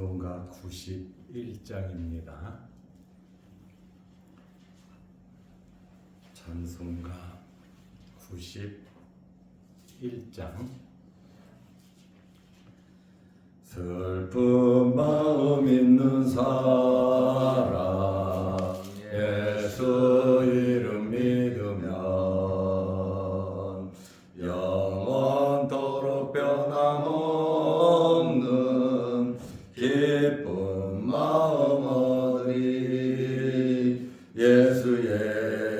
찬송가 91장입니다. 찬송가 91장 슬픈 마음 있는 사람 예수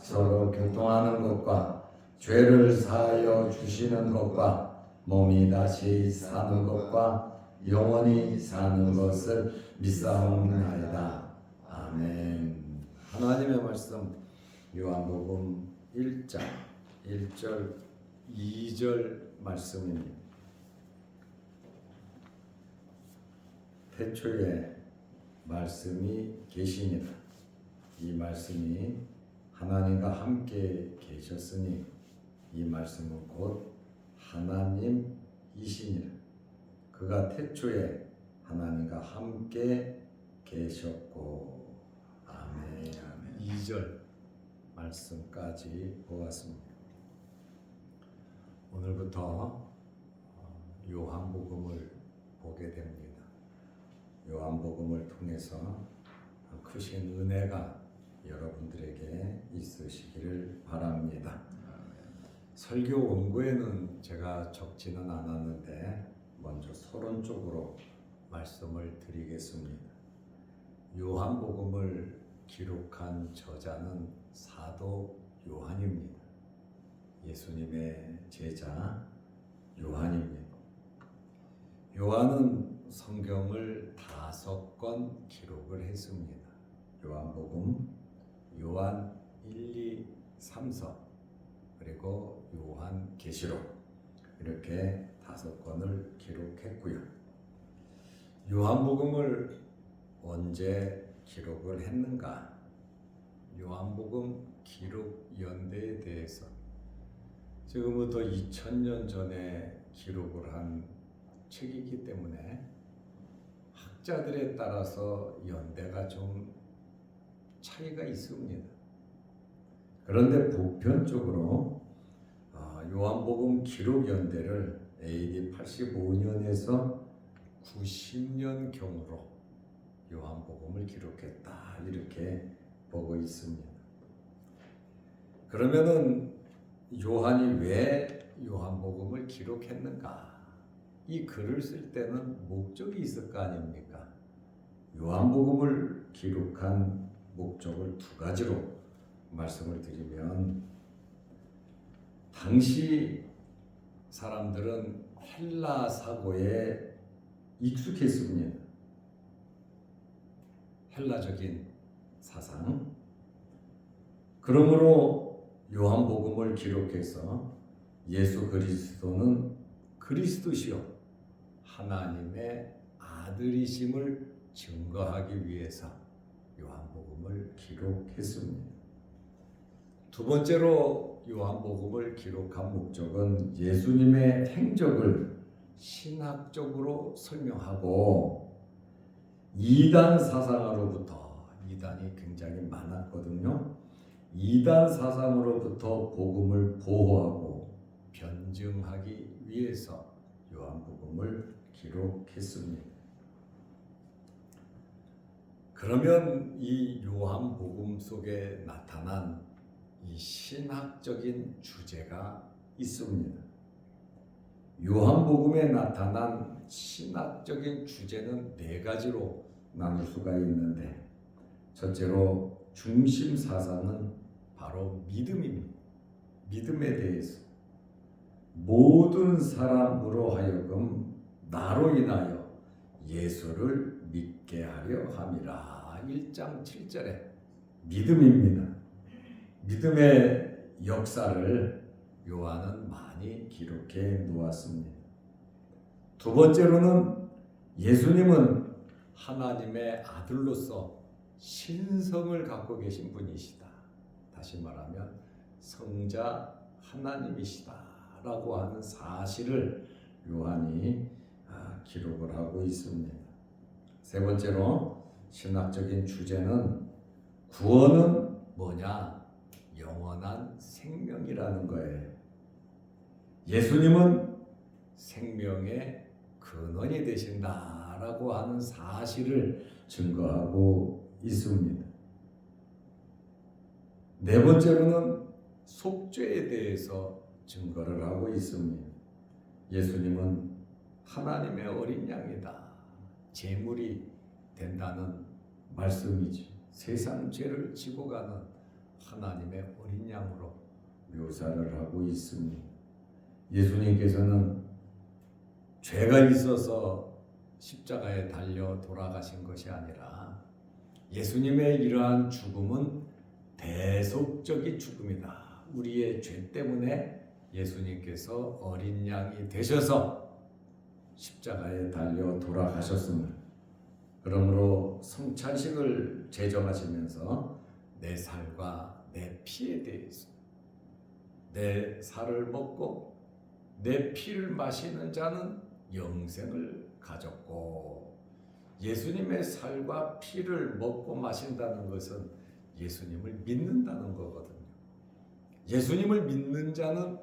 서로 교통하는 것과 죄를 사하여 주시는 것과 몸이 다시 사는 것과 영원히 사는 것을 믿사옵나이다. 아멘. 하나님의 말씀 요한복음 1장 1절 2절 말씀입니다. 태초에 말씀이 계시니라. 이 말씀이 하나님과 함께 계셨으니 이 말씀은 곧 하나님이시니라. 그가 태초에 하나님과 함께 계셨고 아멘. 2절 말씀까지 보았습니다. 오늘부터 어, 요한복음을 보게 됩니다. 요한복음을 통해서 크신 은혜가 여러분들에게 있으시기를 바랍니다. 설교 원고에는 제가 적지는 않았는데 먼저 서론적으로 말씀을 드리겠습니다. 요한복음을 기록한 저자는 사도 요한입니다. 예수님의 제자 요한입니다. 요한은 성경을 다섯 권 기록을 했습니다. 요한복음, 요한 1, 2, 3서, 그리고 요한 계시록 이렇게 다섯 권을 기록했고요. 요한복음을 언제 기록을 했는가? 요한복음 기록 연대에 대해서 지금부터 2000년 전에 기록을 한 책이기 때문에 학자들에 따라서 연대가 좀 차이가 있습니다. 그런데 보편적으로 어, 요한복음 기록 연대를 AD 85년에서 90년 경으로 요한복음을 기록했다 이렇게 보고 있습니다. 그러면은 요한이 왜 요한복음을 기록했는가? 이 글을 쓸 때는 목적이 있을 거 아닙니까? 요한복음을 기록한 목적을 두 가지로 말씀을 드리면 당시 사람들은 헬라 사고에 익숙했습니다. 헬라적인 사상. 그러므로 요한복음을 기록해서 예수 그리스도는 그리스도시요 하나님의 아들이심을 증거하기 위해서 요한복음을 기록했습니다. 두 번째로 요한복음을 기록한 목적은 예수님의 행적을 신학적으로 설명하고 이단 사상으로부터 이단이 굉장히 많았거든요. 이단 사상으로부터 복음을 보호하고 변증하기 위해서 요한복음을 기록했습니다. 그러면 이 요한복음 속에 나타난 이 신학적인 주제가 있습니다. 요한복음에 나타난 신학적인 주제는 네 가지로 나눌 수가 있는데 첫째로 중심 사상은 바로 믿음입니다. 믿음에 대해서 모든 사람으로 하여금 나로 인하여 예수를 믿게 하려 함이라. 1장 7절에 믿음입니다. 믿음의 역사를 요한은 많이 기록해 놓았습니다. 두 번째로는 예수님은 하나님의 아들로서 신성을 갖고 계신 분이시다. 다시 말하면 성자 하나님이시다라고 하는 사실을 요한이 아, 기록을 하고 있습니다. 세 번째로 신학적인 주제는 구원은 뭐냐? 영원한 생명이라는 거예요. 예수님은 생명의 근원이 되신다라고 하는 사실을 증거하고 있습니다. 네 번째로는 속죄에 대해서 증거를 하고 있습니다. 예수님은 하나님의 어린 양이다. 제물이 된다는 말씀이지. 세상 죄를 지고 가는 하나님의 어린 양으로 묘사를 하고 있습니다. 예수님께서는 죄가 있어서 십자가에 달려 돌아가신 것이 아니라 예수님의 이러한 죽음은 대속적인 죽음이다. 우리의 죄 때문에 예수님께서 어린 양이 되셔서 십자가에 달려 돌아가셨습니다. 그러므로 성찬식을 제정하시면서 내 살과 내 피에 대해서 내 살을 먹고 내 피를 마시는 자는 영생을 가졌고 예수님의 살과 피를 먹고 마신다는 것은 예수님을 믿는다는 거거든요. 예수님을 믿는 자는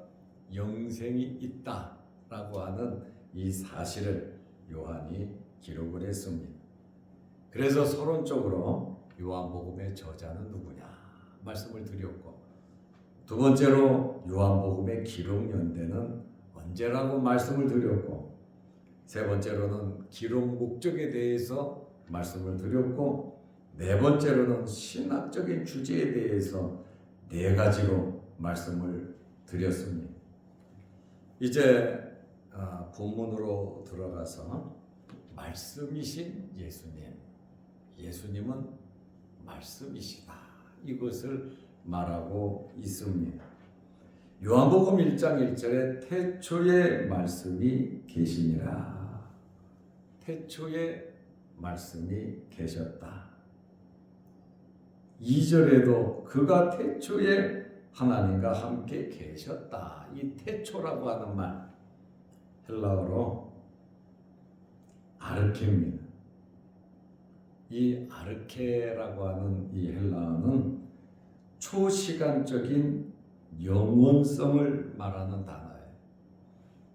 영생이 있다라고 하는 이 사실을 요한이 기록을 했습니다. 그래서 서론적으로 요한복음의 저자는 누구냐 말씀을 드렸고 두 번째로 요한복음의 기록 연대는 언제라고 말씀을 드렸고 세 번째로는 기록 목적에 대해서 말씀을 드렸고 네 번째로는 신학적인 주제에 대해서 네 가지로 말씀을 드렸습니다. 이제 아, 본문으로 들어가서 말씀이신 예수님, 예수님은 말씀이시다. 이것을 말하고 있습니다. 요한복음 1장 1절에 태초에 말씀이 계시니라. 태초에 말씀이 계셨다. 2절에도 그가 태초에 하나님과 함께 계셨다. 이 태초라고 하는 말 헬라어로 아르케입니다. 이 아르케라고 하는 이 헬라어는 초시간적인 영원성을 말하는 단어예요.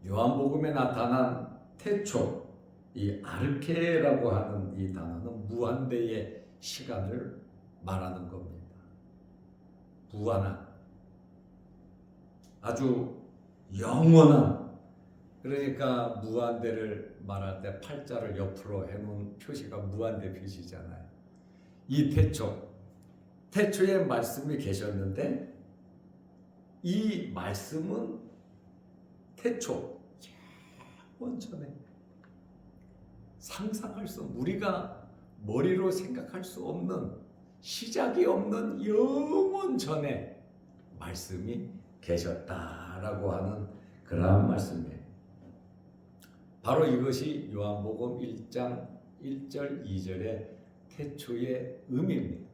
요한복음에 나타난 태초, 이 아르케라고 하는 이 단어는 무한대의 시간을 말하는 겁니다. 무한한, 아주 영원한, 그러니까 무한대를 말할 때 팔자를 옆으로 해놓은 표시가 무한대 표시잖아요. 이 태초, 태초에 말씀이 계셨는데 이 말씀은 태초 원전에 상상할 수 우리가 머리로 생각할 수 없는 시작이 없는 영원 전에 말씀이 계셨다라고 하는 그러한 말씀이에요. 바로 이것이 요한복음 1장 1절 2절의 태초의 의미입니다.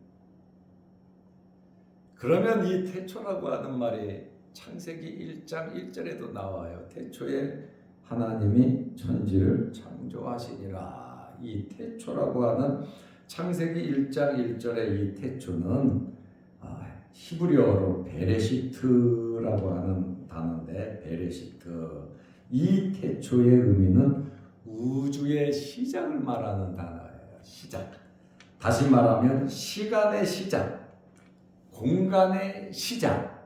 그러면 이 태초라고 하는 말이 창세기 1장 1절에도 나와요. 태초에 하나님이 천지를 창조하시니라. 이 태초라고 하는 창세기 1장 1절의 이 태초는 아, 히브리어로 베레시트라고 하는 단어인데 베레시트 이 태초의 의미는 우주의 시작을 말하는 단어예요. 시작. 다시 말하면 시간의 시작, 공간의 시작.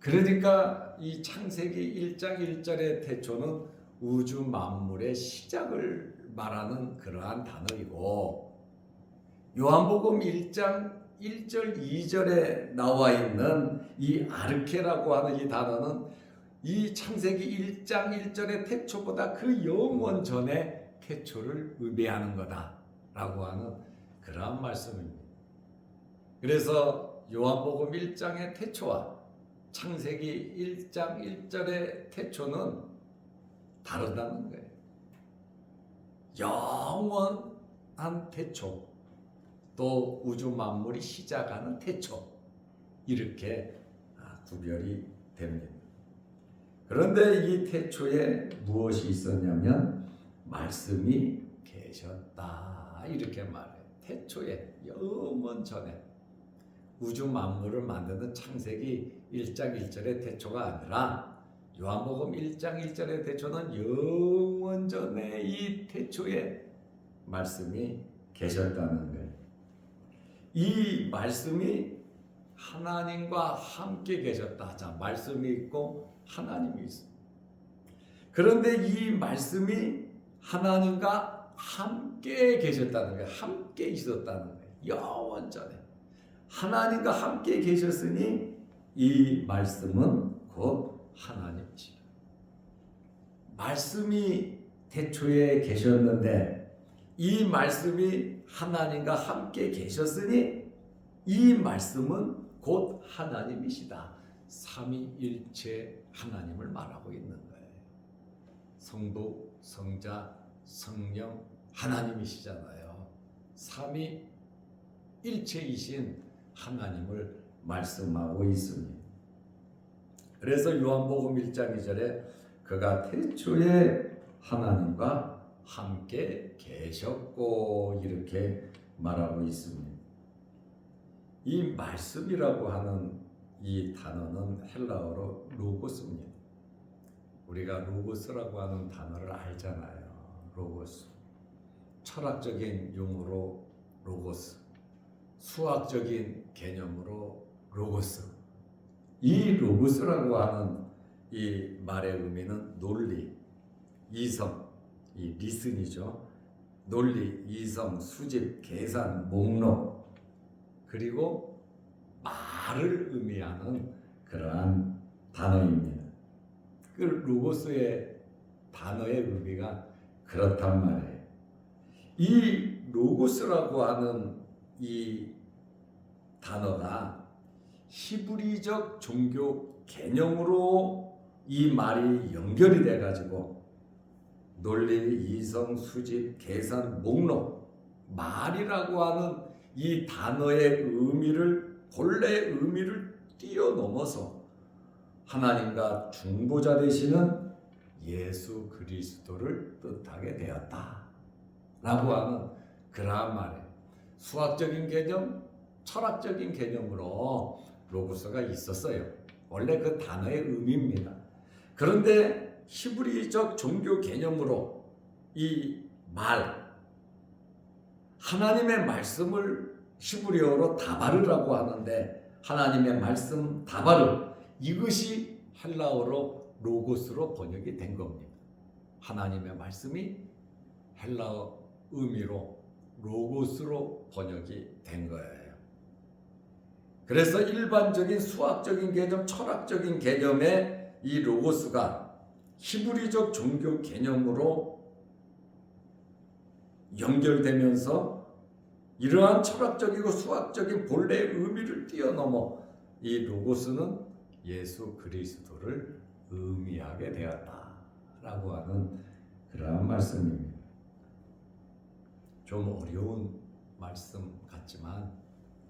그러니까 이 창세기 1장 1절의 태초는 우주 만물의 시작을 말하는 그러한 단어이고 요한복음 1장 1절 2절에 나와 있는 이 아르케라고 하는 이 단어는 이 창세기 1장 1절의 태초보다 그 영원 전에 태초를 의미하는 거다라고 하는 그러한 말씀입니다. 그래서 요한복음 1장의 태초와 창세기 1장 1절의 태초는 다르다는 거예요. 영원한 태초, 또 우주 만물이 시작하는 태초, 이렇게 아, 구별이 됩니다. 그런데 이 태초에 무엇이 있었냐면 말씀이 계셨다 이렇게 말해요. 태초에 영원 전에 우주 만물을 만드는 창세기 1장 1절의 태초가 아니라 요한복음 1장 1절의 태초는 영원 전에 이 태초에 말씀이 계셨다는 거예요. 이 말씀이 하나님과 함께 계셨다. 자, 말씀이 있고 하나님이 있어. 그런데 이 말씀이 하나님과 함께 계셨다는 거예요. 함께 있었다는 거예요. 영원 전에. 하나님과 함께 계셨으니 이 말씀은 곧 하나님이시다. 말씀이 태초에 계셨는데 이 말씀이 하나님과 함께 계셨으니 이 말씀은 곧 하나님이시다. 삼위일체 하나님을 말하고 있는 거예요. 성도, 성자, 성령 하나님이시잖아요. 삼위 일체이신 하나님을 말씀하고 있습니다. 그래서 요한복음 1장 2절에 그가 태초에 하나님과 함께 계셨고 이렇게 말하고 있습니다. 이 말씀이라고 하는 이 단어는 헬라어로 로고스입니다. 우리가 로고스라고 하는 단어를 알잖아요. 로고스. 철학적인 용어로 로고스, 수학적인 개념으로 로고스. 이 로고스라고 하는 이 말의 의미는 논리, 이성, 이 리슨이죠. 논리, 이성, 수집, 계산, 목록, 그리고 말을 의미하는 그러한 단어입니다. 그 로고스의 단어의 의미가 그렇단 말이에요. 이 로고스라고 하는 이 단어가 히브리적 종교 개념으로 이 말이 연결이 돼 가지고 논리, 이성, 수집, 계산, 목록, 말이라고 하는 이 단어의 의미를 본래의 의미를 뛰어넘어서 하나님과 중보자 되시는 예수 그리스도를 뜻하게 되었다. 라고 하는 그러한 말이에요. 수학적인 개념, 철학적인 개념으로 로고스가 있었어요. 원래 그 단어의 의미입니다. 그런데 히브리적 종교 개념으로 이 말, 하나님의 말씀을 히브리어로 다바르라고 하는데 하나님의 말씀 다바르 이것이 헬라어로 로고스로 번역이 된 겁니다. 하나님의 말씀이 헬라어 의미로 로고스로 번역이 된 거예요. 그래서 일반적인 수학적인 개념, 철학적인 개념의 이 로고스가 히브리적 종교 개념으로 연결되면서 이러한 철학적이고 수학적인 본래의 의미를 뛰어넘어 이 로고스는 예수 그리스도를 의미하게 되었다라고 하는 그러한 말씀입니다. 좀 어려운 말씀 같지만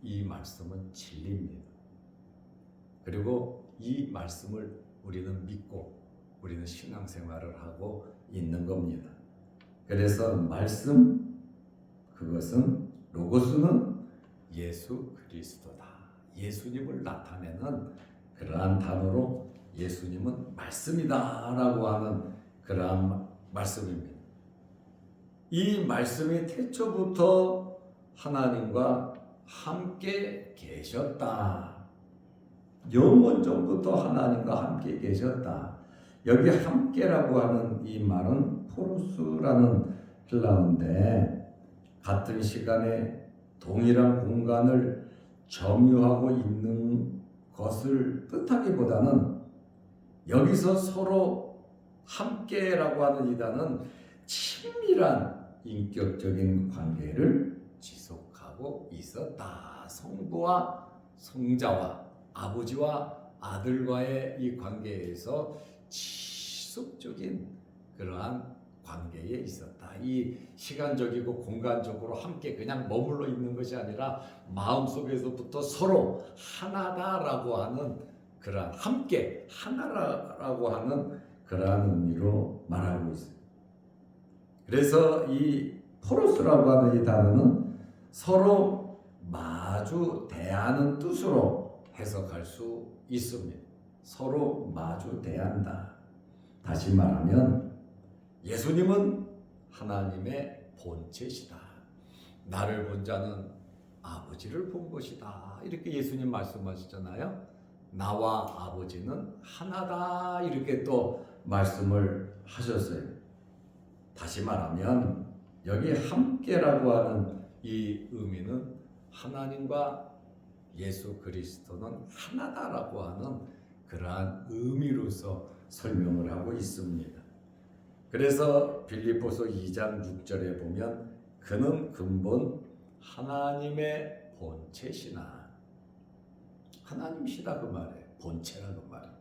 이 말씀은 진리입니다. 그리고 이 말씀을 우리는 믿고 우리는 신앙생활을 하고 있는 겁니다. 그래서 말씀 그것은 로고스는 예수 그리스도다. 예수님을 나타내는 그러한 단어로 예수님은 말씀이다라고 하는 그러한 말씀입니다. 이 말씀이 태초부터 하나님과 함께 계셨다. 영원 전부터 하나님과 함께 계셨다. 여기 함께라고 하는 이 말은 포로스라는 헬라어인데 같은 시간에 동일한 공간을 점유하고 있는 것을 뜻하기보다는 여기서 서로 함께라고 하는 이 단은 친밀한 인격적인 관계를 지속하고 있었다. 성부와 성자와 아버지와 아들과의 이 관계에서 지속적인 그러한 관계에 있었다. 이 시간적이고 공간적으로 함께 그냥 머물러 있는 것이 아니라 마음속에서부터 서로 하나다라고 하는 그러한 함께 하나라고 하는 그러한 의미로 말하고 있습니다. 그래서 이 포로스라고 하는 이 단어는 서로 마주 대하는 뜻으로 해석할 수 있습니다. 서로 마주 대한다. 다시 말하면 예수님은 하나님의 본체시다. 나를 본 자는 아버지를 본 것이다. 이렇게 예수님 말씀하시잖아요. 나와 아버지는 하나다. 이렇게 또 말씀을 하셨어요. 다시 말하면 여기 함께라고 하는 이 의미는 하나님과 예수 그리스도는 하나다라고 하는 그러한 의미로서 설명을 하고 있습니다. 그래서 빌립보서 2장 6절에 보면 그는 근본 하나님의 본체시나 하나님이시다 그 말이에요. 본체라 그 말이에요.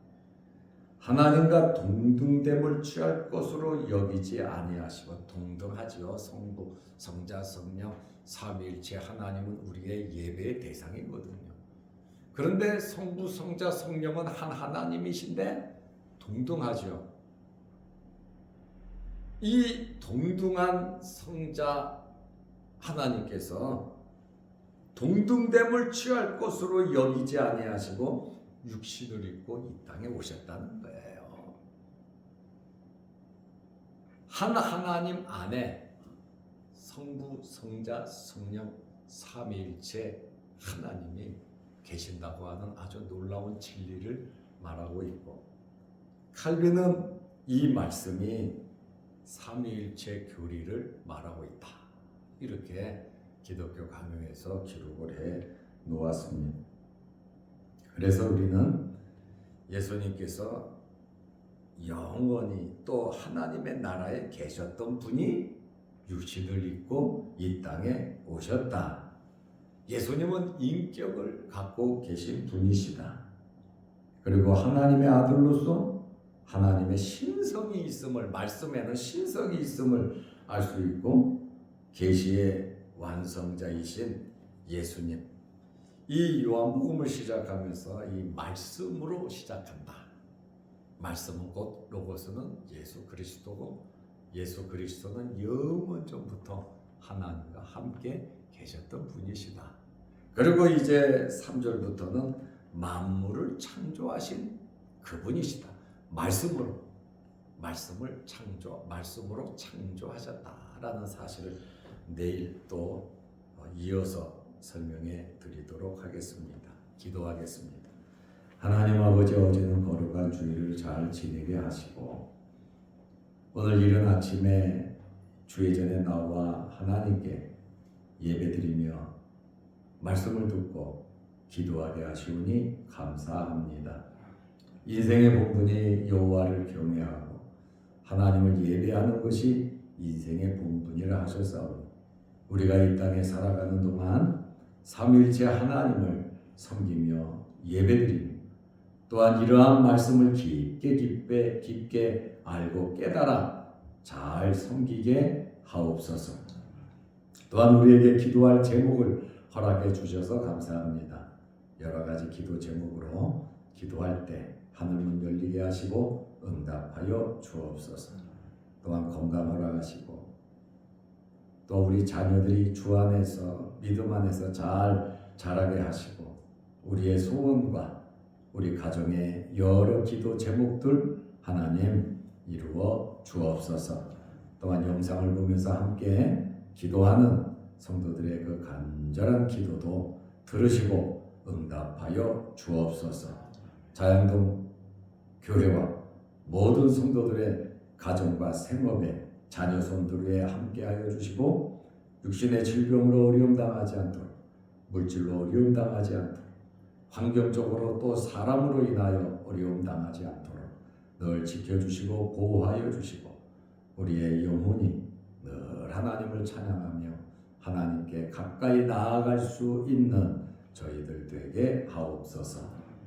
하나님과 동등됨을 취할 것으로 여기지 아니하시고 동등하지요. 성부, 성자, 성령, 삼위일체 하나님은 우리의 예배의 대상이거든요. 그런데 성부, 성자, 성령은 한 하나님이신데 동등하죠. 이 동등한 성자 하나님께서 동등됨을 취할 것으로 여기지 아니하시고 육신을 입고 이 땅에 오셨다는 거예요. 한 하나님 안에 성부, 성자, 성령 삼위일체 하나님이 계신다고 하는 아주 놀라운 진리를 말하고 있고 칼빈은 이 말씀이 삼위일체 교리를 말하고 있다. 이렇게 기독교 강요에서 기록을 해 놓았습니다. 그래서 우리는 예수님께서 영원히 또 하나님의 나라에 계셨던 분이 육신을 입고 이 땅에 오셨다. 예수님은 인격을 갖고 계신 분이시다. 그리고 하나님의 아들로서 하나님의 신성이 있음을 말씀에는 신성이 있음을 알 수 있고 계시의 완성자이신 예수님 이 요한복음을 시작하면서 이 말씀으로 시작한다. 말씀은 곧 로고스는 예수 그리스도고 예수 그리스도는 영원 전부터 하나님과 함께 계셨던 분이시다. 그리고 이제 3절부터는 만물을 창조하신 그분이시다. 말씀으로 말씀을 창조 말씀으로 창조하셨다라는 사실을 내일 또 이어서 설명해 드리도록 하겠습니다. 기도하겠습니다. 하나님 아버지 어제는 거룩한 주일을 잘 지내게 하시고 오늘 이른 아침에 주의 전에 나와 하나님께 예배드리며 말씀을 듣고 기도하게 하시오니 감사합니다. 인생의 본분이 여호와를 경외하고 하나님을 예배하는 것이 인생의 본분이라 하셨사오니 우리가 이 땅에 살아가는 동안 삼일째 하나님을 섬기며 예배드리며 또한 이러한 말씀을 깊게 깊게 깊게 알고 깨달아 잘 섬기게 하옵소서. 또한 우리에게 기도할 제목을 허락해 주셔서 감사합니다. 여러 가지 기도 제목으로 기도할 때 하늘문 열리게 하시고 응답하여 주옵소서. 또한 건강 허락하시고 또 우리 자녀들이 주 안에서 믿음 안에서 잘 자라게 하시고 우리의 소원과 우리 가정의 여러 기도 제목들 하나님 이루어 주옵소서. 또한 영상을 보면서 함께 기도하는 성도들의 그 간절한 기도도 들으시고 응답하여 주옵소서. 자양동 교회와 모든 성도들의 가정과 생업에 자녀 손들에 함께하여 주시고 육신의 질병으로 어려움 당하지 않도록 물질로 어려움 당하지 않도록 환경적으로 또 사람으로 인하여 어려움 당하지 않도록 늘 지켜주시고 보호하여 주시고 우리의 영혼이 늘 하나님을 찬양하며 하나님께 가까이 나아갈 수 있는 저희들 되게 하옵소서